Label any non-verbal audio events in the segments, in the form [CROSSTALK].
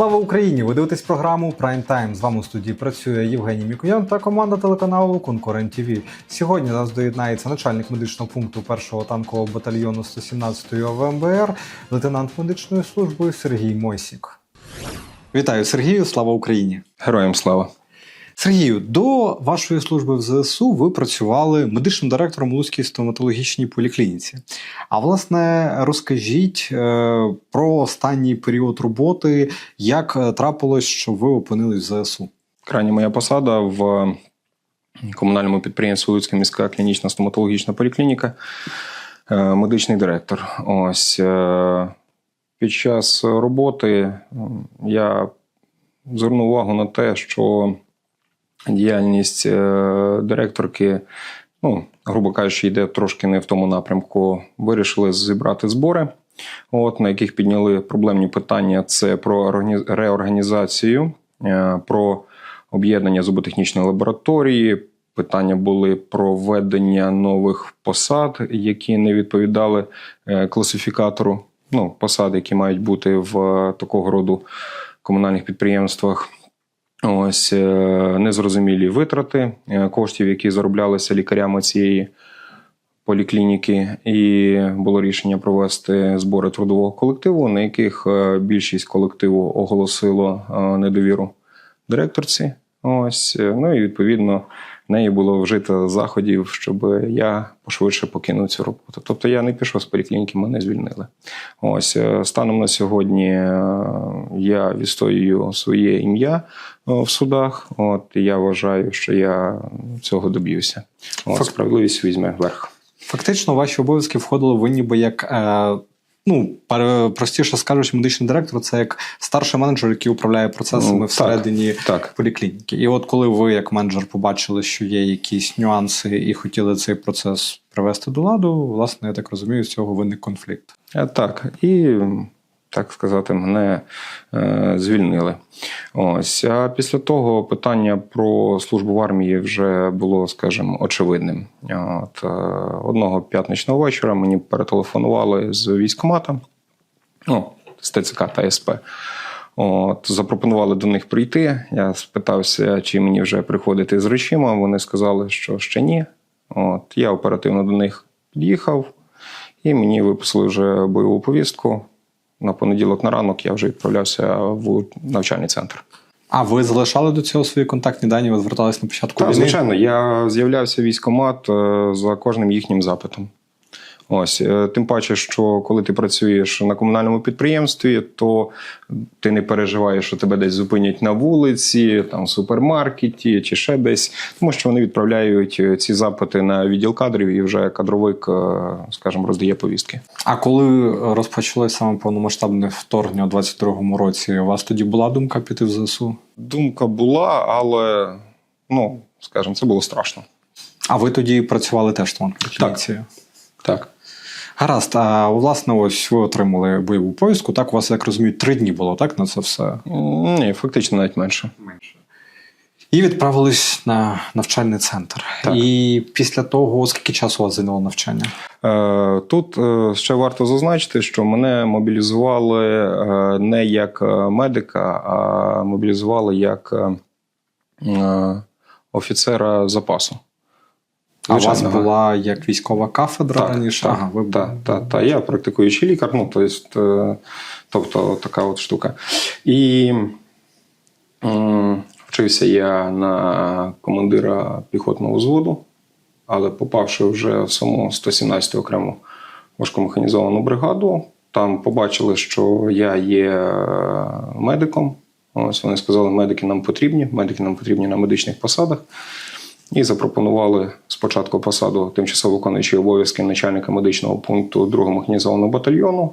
Слава Україні! Ви дивитесь програму Prime Time. З вами у студії працює Євгеній Мікоян та команда телеканалу Конкурент ТВ. Сьогодні нас доєднається начальник медичного пункту 1-го танкового батальйону 117-ї ОВМБР, лейтенант медичної служби Сергій Мойсік. Вітаю Сергію! Слава Україні! Героям слава. Сергію, до вашої служби в ЗСУ ви працювали медичним директором у Луцькій стоматологічній поліклініці. А власне, розкажіть е, про останній період роботи, як е, трапилось, що ви опинились в ЗСУ? Крайня моя посада в комунальному підприємстві Луцька міська клінічна стоматологічна поліклініка, е, медичний директор. Ось під час роботи я звернув увагу на те, що діяльність е, директорки, ну, грубо кажучи, йде трошки не в тому напрямку. Вирішили зібрати збори, от, на яких підняли проблемні питання: це про органі- реорганізацію, е, про об'єднання зуботехнічної лабораторії. Питання були про введення нових посад, які не відповідали е, класифікатору. Ну, посади, які мають бути в такого роду комунальних підприємствах. Ось е, незрозумілі витрати е, коштів, які зароблялися лікарями цієї поліклініки, і було рішення провести збори трудового колективу, на яких е, більшість колективу оголосило недовіру директорці. Ось ну і відповідно нею було вжито заходів, щоб я пошвидше покинув цю роботу. Тобто я не пішов з поліклініки, мене звільнили. Ось е, станом на сьогодні е, я відстоюю своє ім'я е, в судах. От і я вважаю, що я цього доб'юся. От, справедливість візьме верх. Фактично, ваші обов'язки входили ви ніби як. Е, Ну, простіше скажучи, медичний директор це як старший менеджер, який управляє процесами Ну, всередині Так, поліклініки. І от коли ви, як менеджер, побачили, що є якісь нюанси і хотіли цей процес привести до ладу, власне, я так розумію, з цього виник конфлікт. Е, так. І так сказати, мене е, звільнили. Ось. А після того питання про службу в армії вже було, скажімо, очевидним. От, е, одного п'ятничного вечора мені перетелефонували з військкомата, ну, з ТЦК та СП. От, запропонували до них прийти. Я спитався, чи мені вже приходити з речима. Вони сказали, що ще ні. От, я оперативно до них під'їхав, і мені виписали вже бойову повістку. На понеділок на ранок я вже відправлявся в навчальний центр. А ви залишали до цього свої контактні дані? Ви звертались на початку Так, війни? звичайно, я з'являвся військкомат е, за кожним їхнім запитом. Ось, е, тим паче, що коли ти працюєш на комунальному підприємстві, то ти не переживаєш, що тебе десь зупинять на вулиці, там в супермаркеті чи ще десь, тому що вони відправляють е, ці запити на відділ кадрів, і вже кадровик, е, скажімо, роздає повістки. А коли розпочалося саме повномасштабне вторгнення у 22-му році, у вас тоді була думка піти в ЗСУ? Думка була, але ну, скажімо, це було страшно. А ви тоді працювали теж там поліції? Так. Гаразд, а власне, ось ви отримали бойову повістку. Так, у вас, як розумію, три дні було, так, на це все? Ні, фактично навіть менше. Менше. І відправились на навчальний центр. Так. І після того, скільки часу у вас зайняло навчання? Е, Тут е, ще варто зазначити, що мене мобілізували е, не як медика, а мобілізували як офіцера запасу. А у вас була як військова кафедра Так, раніше? так, ага, ви Так, так, так. Я практикуючий лікар, ну, то есть, е, тобто така от штука. І вчився я на командира піхотного взводу, але попавши вже в саму 117 окрему важкомеханізовану бригаду, там побачили, що я є медиком. Ось вони сказали, медики нам потрібні, медики нам потрібні на медичних посадах. І запропонували спочатку посаду тимчасово виконуючої обов'язки начальника медичного пункту 2-го механізованого батальйону.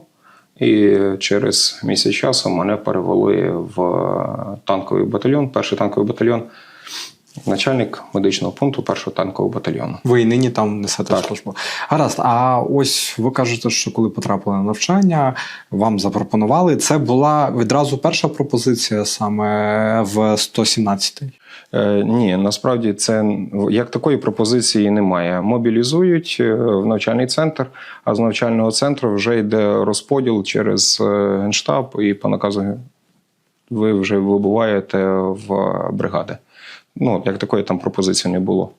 І через місяць часу мене перевели в танковий батальйон, перший танковий батальйон, начальник медичного пункту першого танкового батальйону. Ви і нині там несете Так. службу. Гаразд, а ось ви кажете, що коли потрапили на навчання, вам запропонували. Це була відразу перша пропозиція саме в 117-й. Е, ні, насправді це як такої пропозиції немає. Мобілізують е, в навчальний центр, а з навчального центру вже йде розподіл через е, генштаб і по наказу ви вже вибуваєте в бригади. Ну, як такої там пропозиції не було.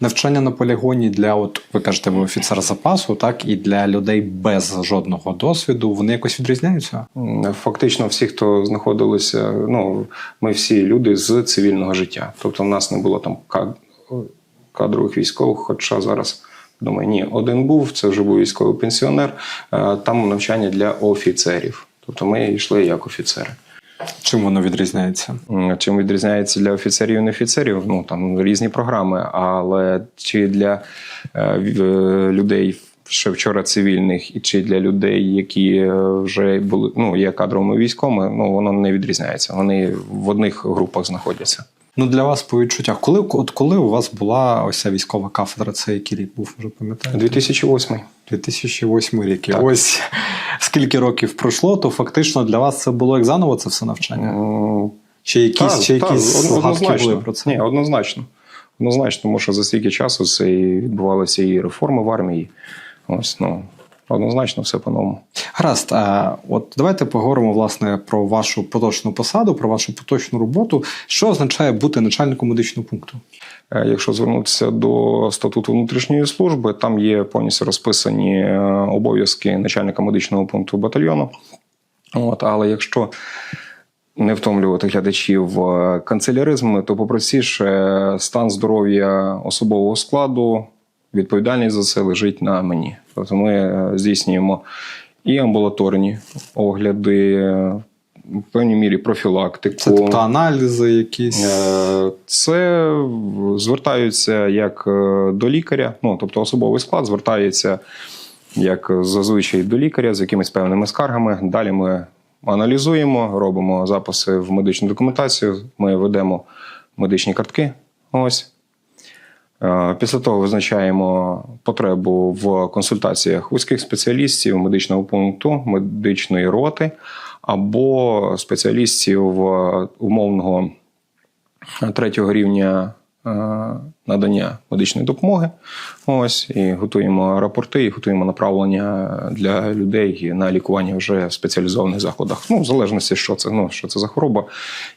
Навчання на полігоні для, от ви кажете, ви офіцер запасу, так і для людей без жодного досвіду, вони якось відрізняються? Фактично, всі, хто знаходилися, ну, ми всі люди з цивільного життя. Тобто, в нас не було там кадрових військових, хоча зараз. Думаю, ні, один був, це вже був військовий пенсіонер. е, Там навчання для офіцерів. Тобто ми йшли як офіцери. Чим воно відрізняється? Чим відрізняється для офіцерів і неофіцерів? Ну там різні програми, але чи для е, е, людей ще вчора цивільних, і чи для людей, які е, вже були ну є кадровими військовими, ну воно не відрізняється. Вони в одних групах знаходяться. Ну для вас по відчуттях, коли от коли у вас була ось ця військова кафедра, це який рік був, вже пам'ятаєте? 2008. 2008 рік. І Так. ось скільки років пройшло, то фактично для вас це було як заново це все навчання? Чи якісь, Та, чи та, якісь од- згадки були про це? Ні, однозначно. Однозначно, тому що за стільки часу це і відбувалися і реформи в армії. Ось, ну, однозначно, все по-новому. Гаразд, а от давайте поговоримо власне про вашу поточну посаду, про вашу поточну роботу. Що означає бути начальником медичного пункту? Е, Якщо звернутися до статуту внутрішньої служби, там є повністю розписані е, обов'язки начальника медичного пункту батальйону. От, але якщо не втомлювати глядачів е, канцеляризмами, то попростіше стан здоров'я особового складу, відповідальність за це лежить на мені. Тобто ми е, здійснюємо і амбулаторні огляди, е, в певній мірі профілактику. Це тобто аналізи якісь. Е, Це звертаються як до лікаря, ну тобто особовий склад звертається як зазвичай до лікаря з якимись певними скаргами. Далі ми аналізуємо, робимо записи в медичну документацію. Ми ведемо медичні картки. Ось. Е, Після того визначаємо потребу в консультаціях вузьких спеціалістів медичного пункту, медичної роти або спеціалістів е, умовного третього рівня надання медичної допомоги. Ось і готуємо рапорти, і готуємо направлення для людей на лікування вже в спеціалізованих закладах. Ну, в залежності, що це, ну, що це за хвороба,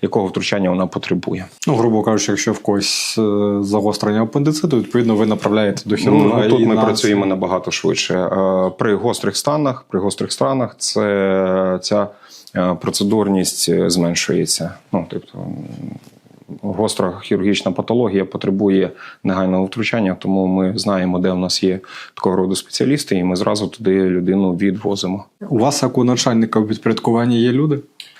якого втручання вона потребує. Ну, грубо кажучи, якщо в когось е, загострення апендициту, відповідно ви направляєте до хірурга. Ну, тут і ми на- працюємо набагато швидше. Е, При гострих станах, при гострих станах це ця е, процедурність е, зменшується. Ну, тобто, гостра хірургічна патологія потребує негайного втручання, тому ми знаємо, де в нас є такого роду спеціалісти, і ми зразу туди людину відвозимо. У вас, як у начальника в підпорядкуванні, є люди?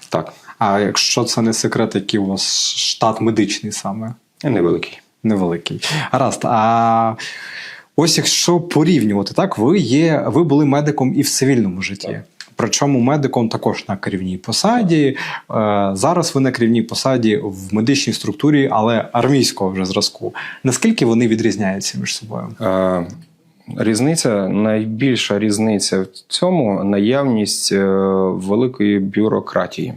Так, А якщо це не секрет, який у вас штат медичний саме? невеликий. Невеликий. Гаразд. А ось якщо порівнювати, так, ви є, ви були медиком і в цивільному житті. Так. Причому медиком також на керівній посаді. Е, Зараз ви на керівній посаді в медичній структурі, але армійського вже зразку. Наскільки вони відрізняються між собою? Е, Різниця, найбільша різниця в цьому наявність е, великої бюрократії.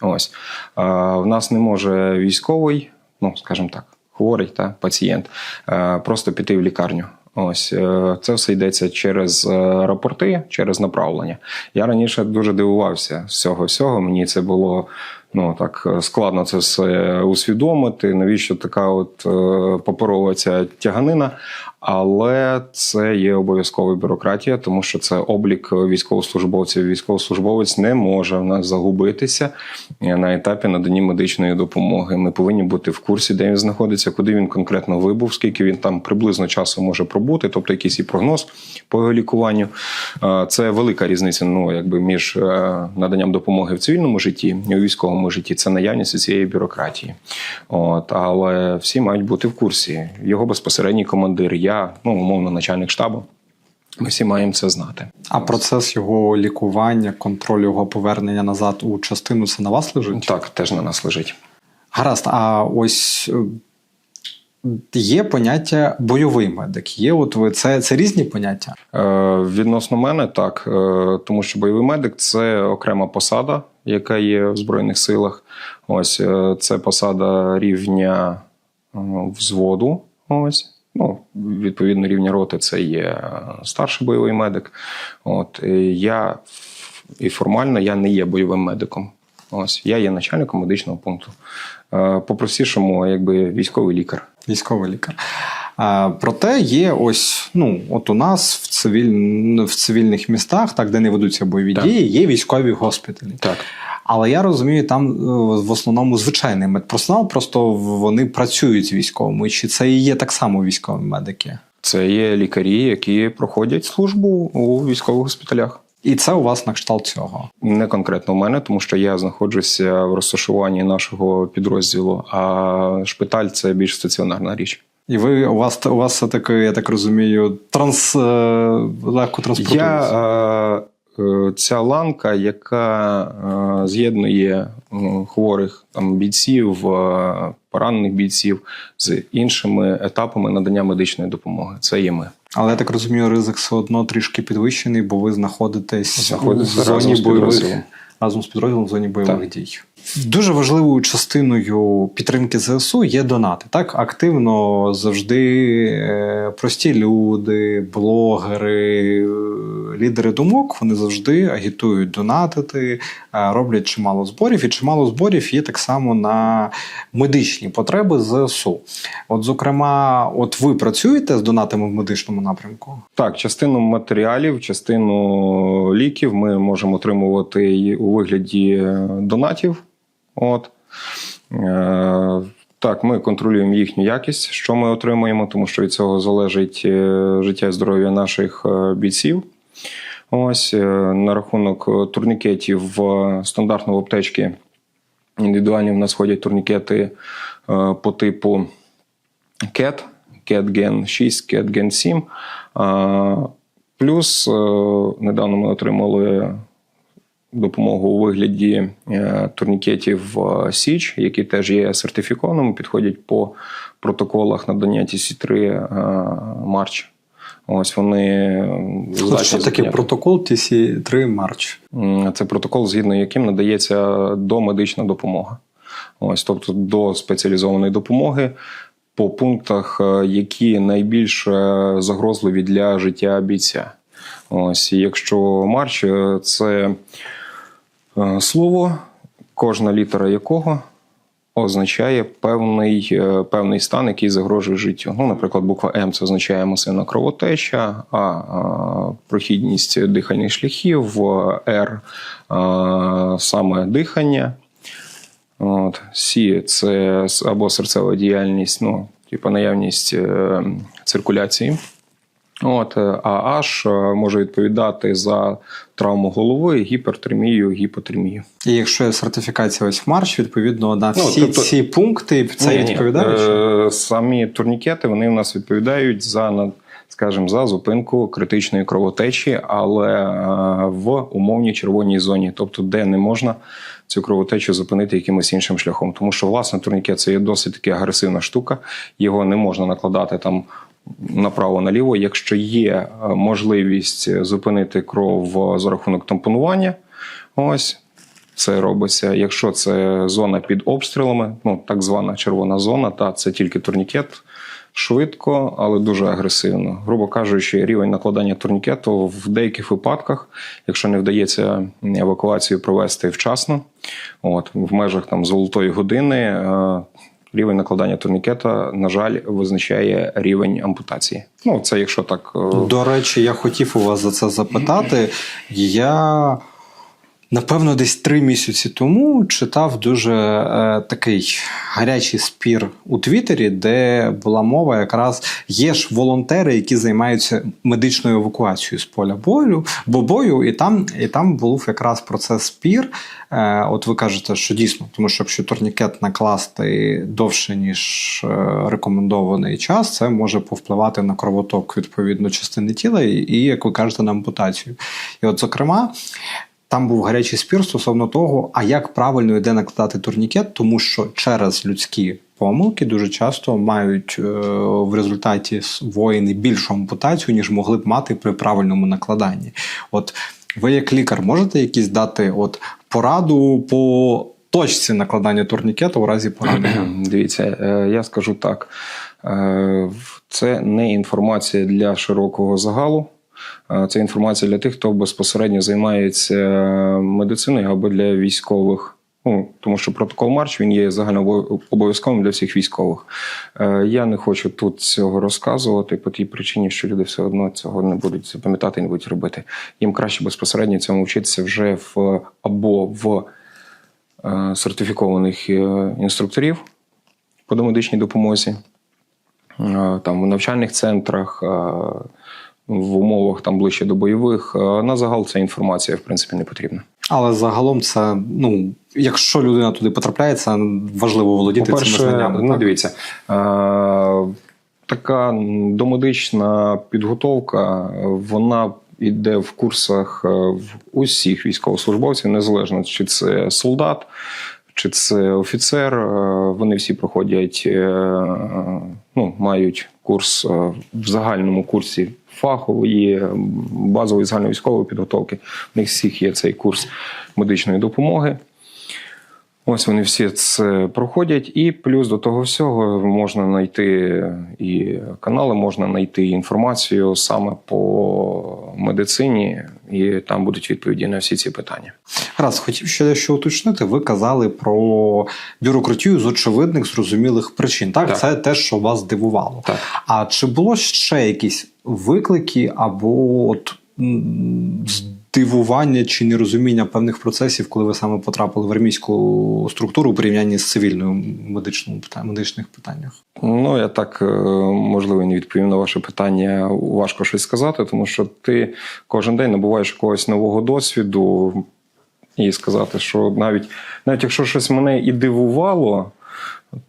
Ось в нас не може військовий, ну скажімо так, хворий та пацієнт, просто піти в лікарню. Ось е, це все йдеться через е, рапорти, через направлення. Я раніше дуже дивувався з цього всього. Мені це було ну так е, складно це все усвідомити. Навіщо така от паперова ця тяганина? Але це є обов'язкова бюрократія, тому що це облік військовослужбовців. Військовослужбовець не може в нас загубитися е, на етапі надання медичної допомоги. Ми повинні бути в курсі, де він знаходиться, куди він конкретно вибув, скільки він там приблизно часу може пробути, тобто якийсь і прогноз по його лікуванню. Е, Це велика різниця. Ну якби між е, наданням допомоги в цивільному житті і у військовому житті. Це наявність цієї бюрократії. От але всі мають бути в курсі. Його безпосередній командир, я ну умовно начальник штабу. Ми всі маємо це знати. А процес його лікування, контроль його повернення назад у частину це на вас лежить? Так, теж на нас лежить. Гаразд, а ось е, є поняття бойовий медик. Є, от ви це, це різні поняття. Е, відносно мене, так, е, тому що бойовий медик це окрема посада, яка є в Збройних силах. Ось е, це посада рівня е, взводу. Ось. Ну, відповідно, рівня роти це є е, старший бойовий медик. От е, я і формально я не є бойовим медиком. Ось я є начальником медичного пункту. Е, По-простішому, якби військовий лікар. Військовий лікар. А, проте є ось, ну, от у нас в, цивіль... в цивільних містах, так, де не ведуться бойові Так. дії, є військові госпіталі. Так. Але я розумію, там е, в основному звичайний медперсонал, просто вони працюють з військовими. Чи це і є так само військові медики? Це є лікарі, які проходять службу у військових госпіталях. І це у вас на кшталт цього. Не конкретно у мене, тому що я знаходжуся в розташуванні нашого підрозділу, а шпиталь це більш стаціонарна річ. І ви у вас у вас все таки, я так розумію, транс е, легко транспортується. Я е, е, ця ланка, яка е, з'єднує е, хворих там бійців, е, поранених бійців з іншими етапами надання медичної допомоги. Це є ми. Але я так розумію, ризик все одно трішки підвищений, бо ви знаходитесь знаходитесь в зоні бойових разом з підрозділом в зоні бойових Так. дій. Дуже важливою частиною підтримки ЗСУ є донати. Так активно завжди е, прості люди, блогери, е, лідери думок вони завжди агітують донатити, е, роблять чимало зборів, і чимало зборів є так само на медичні потреби ЗСУ. От, зокрема, от ви працюєте з донатами в медичному напрямку? Так, частину матеріалів, частину ліків ми можемо отримувати і у вигляді донатів. От. Е, Так, ми контролюємо їхню якість, що ми отримуємо, тому що від цього залежить е, життя і здоров'я наших е, бійців. Ось на рахунок турнікетів в стандартно в аптечці індивідуальні в нас ходять турнікети по типу CAT, CAT Gen 6, CAT Gen 7. Плюс недавно ми отримали допомогу у вигляді е, турнікетів Січ, які теж є сертифікованими, підходять по протоколах надання TC3 е, Марч. Ось вони що таке протокол TC3 Марч? Це протокол, згідно яким надається домедична допомога. Ось, тобто до спеціалізованої допомоги по пунктах, е, які найбільш загрозливі для життя бійця. Ось, якщо марч це слово, кожна літера якого означає певний, е, певний стан, який загрожує життю. Ну, наприклад, буква М це означає масивна кровотеча, а, а прохідність дихальних шляхів, Р саме дихання. От. Сі це або серцева діяльність, ну, типу наявність е, циркуляції. От, е, а H е, може відповідати за травму голови, гіпертермію, гіпотермію. І якщо є сертифікація ось Марч, відповідно на Ну, всі тобто- ці пункти це Ні, відповідає? е, Самі турнікети вони в нас відповідають за скажімо, за зупинку критичної кровотечі, але е, в умовній червоній зоні, тобто де не можна цю кровотечу зупинити якимось іншим шляхом. Тому що власне турнікет це є досить таки агресивна штука, його не можна накладати там. Направо-наліво, якщо є е, можливість зупинити кров за рахунок тампонування, ось це робиться. Якщо це зона під обстрілами, ну так звана червона зона, та це тільки турнікет. Швидко, але дуже агресивно. Грубо кажучи, рівень накладання турнікету в деяких випадках, якщо не вдається евакуацію провести вчасно, от в межах там золотої години, е, рівень накладання турнікета, на жаль, визначає рівень ампутації. Ну це якщо так е, До речі, я хотів у вас за це запитати. Я. Напевно, десь три місяці тому читав дуже е, такий гарячий спір у Твіттері, де була мова, якраз є ж волонтери, які займаються медичною евакуацією з поля бою, бо бою, і там, і там був якраз про це спір. Е, от ви кажете, що дійсно, тому що якщо турнікет накласти довше, ніж е, рекомендований час, це може повпливати на кровоток відповідно частини тіла, і, і як ви кажете, на ампутацію. І от, зокрема. Там був гарячий спір стосовно того, а як правильно йде накладати турнікет, тому що через людські помилки дуже часто мають е, в результаті воїни більшу ампутацію, ніж могли б мати при правильному накладанні. От ви, як лікар, можете якісь дати от пораду по точці накладання турнікету у разі поранення? [CLEARS THROAT] Дивіться, е, я скажу так: Е, це не інформація для широкого загалу. Е, Це інформація для тих, хто безпосередньо займається медициною або для військових Ну, тому що протокол Марч він є загальнообов'язковим для всіх військових. Е, Я не хочу тут цього розказувати по тій причині, що люди все одно цього не будуть запам'ятати і не будуть робити. Їм краще безпосередньо цьому вчитися вже в або в е, сертифікованих е, інструкторів по домедичній допомозі, е, там в навчальних центрах, е, в умовах там ближче до бойових. Е, На загал ця інформація в принципі не потрібна. Але загалом це, ну, якщо людина туди потрапляє, це важливо володіти цими По-перше, знаннями. ну так? дивіться, е, така домедична підготовка, вона йде в курсах е, в усіх військовослужбовців, незалежно чи це солдат, чи це офіцер. е, Вони всі проходять, е, ну, мають курс е, в загальному курсі фахової, базової загальновійськової підготовки. У них всіх є цей курс медичної допомоги. Ось вони всі це проходять, і плюс до того всього можна знайти і канали, можна знайти інформацію саме по медицині, і там будуть відповіді на всі ці питання. Раз, хотів ще дещо уточнити. Ви казали про бюрократію з очевидних зрозумілих причин. Так, Так. це те, що вас дивувало. Так. А чи було ще якісь виклики або от м, здивування чи нерозуміння певних процесів, коли ви саме потрапили в армійську структуру у порівнянні з цивільною медичною медичних питаннях? Ну, я так е, можливо не відповім на ваше питання. Важко щось сказати, тому що ти кожен день набуваєш якогось нового досвіду, і сказати, що навіть, навіть якщо щось мене і дивувало,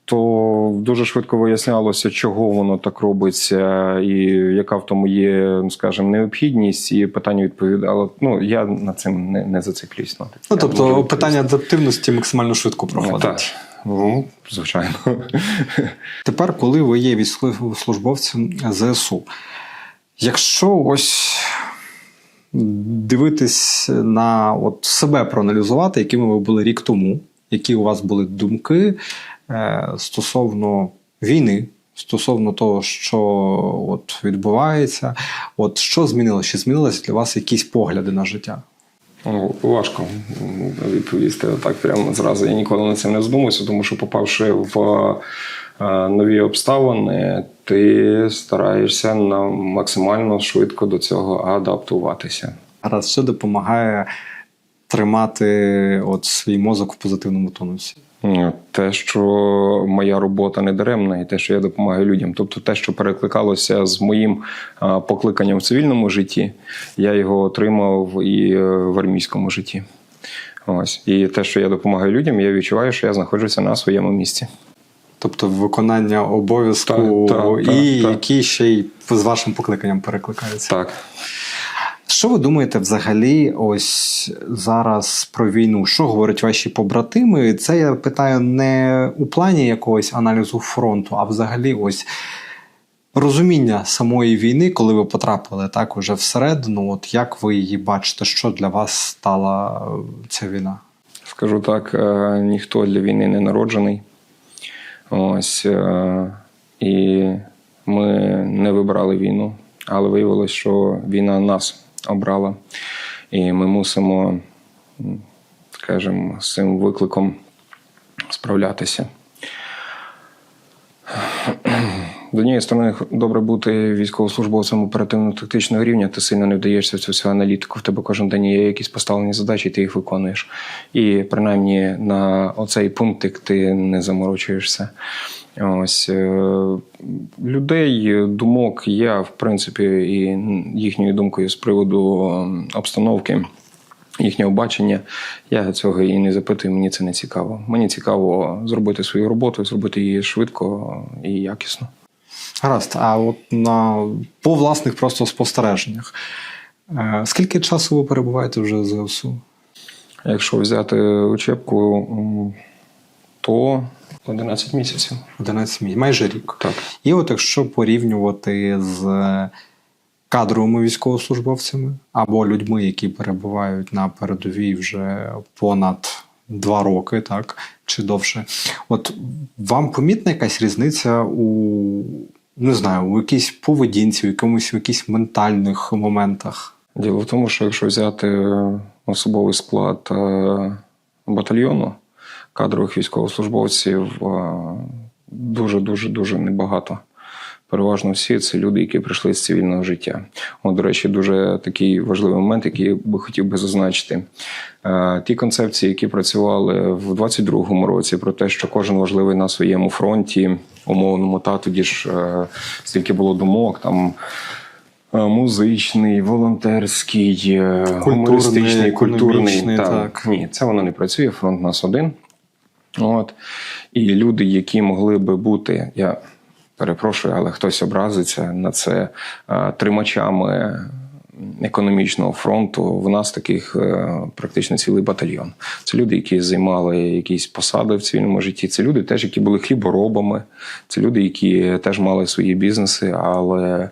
то дуже швидко вияснялося, чого воно так робиться, і яка в тому є, ну, скажімо, необхідність, і питання відповідало. Ну, я над цим не, не зациклююсь. Ну, Ну Я тобто питання адаптивності максимально швидко проходить. Так. Ну, звичайно. [LAUGHS] Тепер, коли ви є військовослужбовцем ЗСУ, якщо ось дивитись на от себе проаналізувати, якими ви були рік тому, які у вас були думки стосовно війни, стосовно того, що от відбувається, от що змінилося? Чи змінилися для вас якісь погляди на життя? Ну, Важко відповісти так прямо зразу. Я ніколи над цим не задумався, тому що, попавши в е, нові обставини, ти стараєшся на максимально швидко до цього адаптуватися. Раз що допомагає тримати от свій мозок в позитивному тонусі? Те, що моя робота не даремна, і те, що я допомагаю людям. Тобто, те, що перекликалося з моїм покликанням в цивільному житті, я його отримав і е, в армійському житті. Ось. І те, що я допомагаю людям, я відчуваю, що я знаходжуся на своєму місці. Тобто виконання обов'язку Так, так, і так, так. які ще й з вашим покликанням перекликаються. Так. Що ви думаєте взагалі ось зараз про війну? Що говорять ваші побратими? Це я питаю не у плані якогось аналізу фронту, а взагалі ось розуміння самої війни, коли ви потрапили так уже всередину. От як ви її бачите, що для вас стала е, ця війна? Скажу так, е, ніхто для війни не народжений. Ось. е, І ми не вибрали війну, але виявилось, що війна нас обрала. І ми мусимо, скажімо, з цим викликом справлятися. З однієї сторони, добре бути військовослужбовцем оперативно-тактичного рівня, ти сильно не вдаєшся в цю всю аналітику. В тебе кожен день є якісь поставлені задачі, ти їх виконуєш. І принаймні на оцей пунктик ти не заморочуєшся. Ось е, людей, думок я, в принципі, і їхньою думкою з приводу ем, обстановки. Їхнього бачення, я цього і не запитую, мені це не цікаво. Мені цікаво зробити свою роботу, зробити її швидко і якісно. Гаразд, а от на по власних просто спостереженнях. Е, Скільки часу ви перебуваєте вже в ЗСУ? Якщо взяти учебку, то 11 місяців. 11 місяців, майже рік. Так. І от якщо порівнювати з кадровими військовослужбовцями або людьми, які перебувають на передовій вже понад два роки, так чи довше, от вам помітна якась різниця у не знаю, у якійсь поведінці, у якомусь у якихось ментальних моментах? Діло в тому, що якщо взяти особовий склад е, батальйону, кадрових військовослужбовців дуже дуже дуже небагато. Переважно всі це люди, які прийшли з цивільного життя. От, до речі, дуже такий важливий момент, який би хотів би зазначити. Е, Ті концепції, які працювали в 22-му році, про те, що кожен важливий на своєму фронті, умовному, та тоді ж е, стільки було думок, там е, музичний, волонтерський, гумористичний, культурний. економічний, та, так. Ні, це воно не працює. Фронт нас один. От. І люди, які могли би бути, я перепрошую, але хтось образиться на це е, тримачами економічного фронту. В нас таких е, практично цілий батальйон. Це люди, які займали якісь посади в цивільному житті. Це люди, теж, які були хліборобами, це люди, які теж мали свої бізнеси, але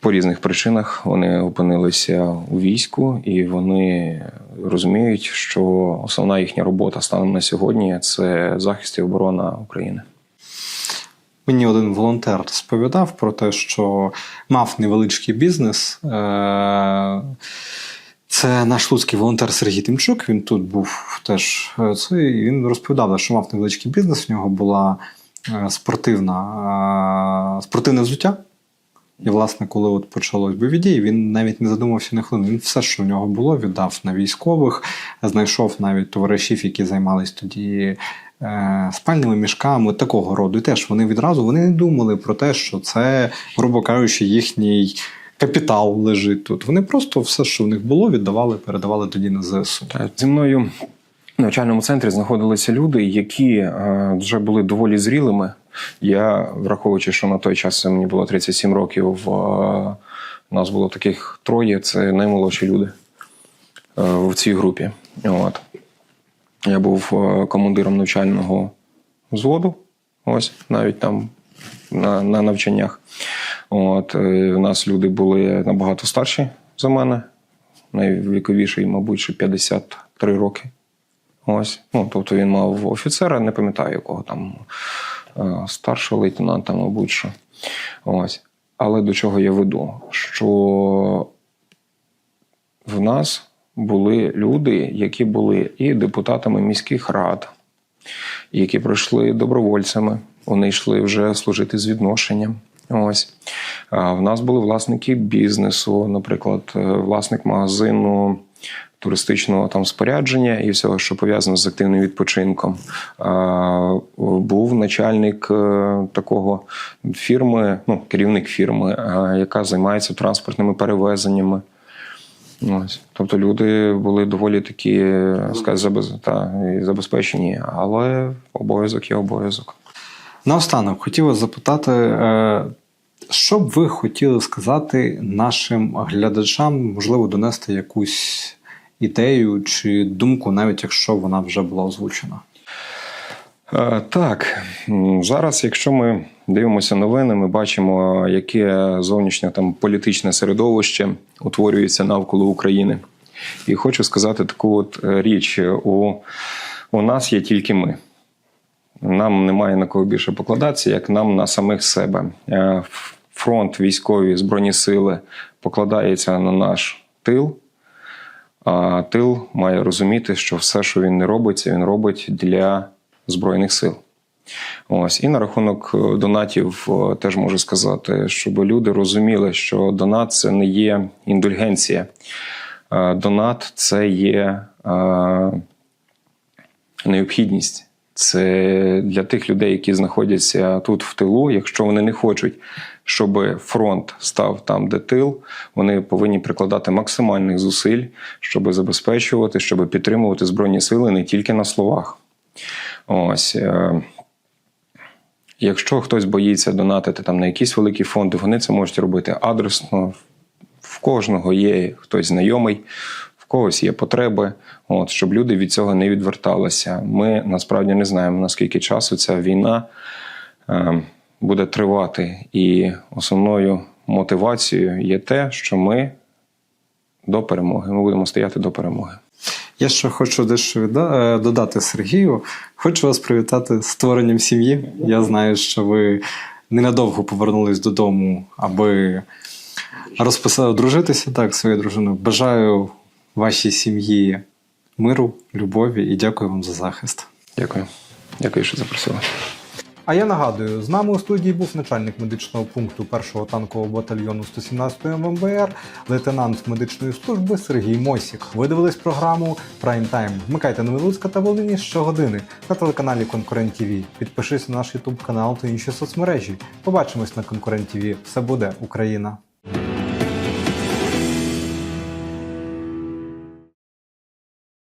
по різних причинах вони опинилися у війську, і вони розуміють, що основна їхня робота станом на сьогодні це захист і оборона України. Мені один волонтер розповідав про те, що мав невеличкий бізнес. Е, Це наш луцький волонтер Сергій Тимчук. Він тут був теж. е, він розповідав, що мав невеличкий бізнес. В нього була е, спортивна, спортивне взуття. І, власне, коли от почалось бойові дії, він навіть не задумався на хвилину. Він все, що в нього було, віддав на військових, знайшов навіть товаришів, які займались тоді спальними мішками, такого роду. І теж вони відразу вони не думали про те, що це, грубо кажучи, їхній капітал лежить тут. Вони просто все, що в них було, віддавали, передавали тоді на ЗСУ. Зі мною в навчальному центрі знаходилися люди, які е, вже були доволі зрілими. Я, враховуючи, що на той час мені було 37 років, е, нас було таких троє, це наймолодші люди е, в цій групі. От. Я був е, командиром навчального взводу, ось навіть там на, на навчаннях. От, е, у нас люди були набагато старші за мене. Найвіковіший, мабуть, ще 53 роки. Ось. Ну, тобто він мав офіцера, не пам'ятаю якого там е, старшого лейтенанта, мабуть. що. Ось. Але до чого я веду? Що в нас були люди, які були і депутатами міських рад, які пройшли добровольцями. Вони йшли вже служити з відношенням. Ось в нас були власники бізнесу, наприклад, е, власник магазину туристичного там спорядження і всього, що пов'язано з активним відпочинком. Був начальник е, такого фірми, ну керівник фірми, яка займається транспортними перевезеннями. Ось. Тобто люди були доволі такі, забез- та, забезпечені, але обов'язок є обов'язок. Наостанок хотів вас запитати, е, що б ви хотіли сказати нашим глядачам, можливо, донести якусь ідею чи думку, навіть якщо вона вже була озвучена. Е, Так, зараз, якщо ми дивимося новини, ми бачимо, яке зовнішнє там політичне середовище утворюється навколо України. І хочу сказати таку от е, річ: у, у нас є тільки ми. Нам немає на кого більше покладатися, як нам на самих себе. Е, Фронт, військові, збройні сили покладається на наш тил. А тил має розуміти, що все, що він не робить, він робить для Збройних сил. Ось і на рахунок е, донатів е, теж можу сказати, щоб люди розуміли, що донат це не є індульгенція. Е, Донат це є необхідність. Це для тих людей, які знаходяться тут в тилу. Якщо вони не хочуть, щоб фронт став там, де тил, вони повинні прикладати максимальних зусиль, щоб забезпечувати, щоб підтримувати збройні сили не тільки на словах. Ось. е, Якщо хтось боїться донатити там на якісь великі фонди, вони це можуть робити адресно. В кожного є хтось знайомий, в когось є потреби, от, щоб люди від цього не відверталися. Ми насправді не знаємо, наскільки часу ця війна е, буде тривати. І основною мотивацією є те, що ми до перемоги. Ми будемо стояти до перемоги. Я ще хочу дещо е, додати Сергію. Хочу вас привітати з створенням сім'ї. Я знаю, що ви ненадовго повернулись додому, аби розписати, одружитися так своєю дружиною. Бажаю вашій сім'ї миру, любові і дякую вам за захист. Дякую. Дякую, що запросили. А я нагадую, з нами у студії був начальник медичного пункту 1-го танкового батальйону 117-ї МВР, лейтенант медичної служби Сергій Мосік. Ви дивились програму Prime Time. Вмикайте новини Луцька та Волині щогодини на телеканалі Конкурент ТВ. Підпишись на наш YouTube канал та інші соцмережі. Побачимось на Конкурент ТВ. Все буде Україна!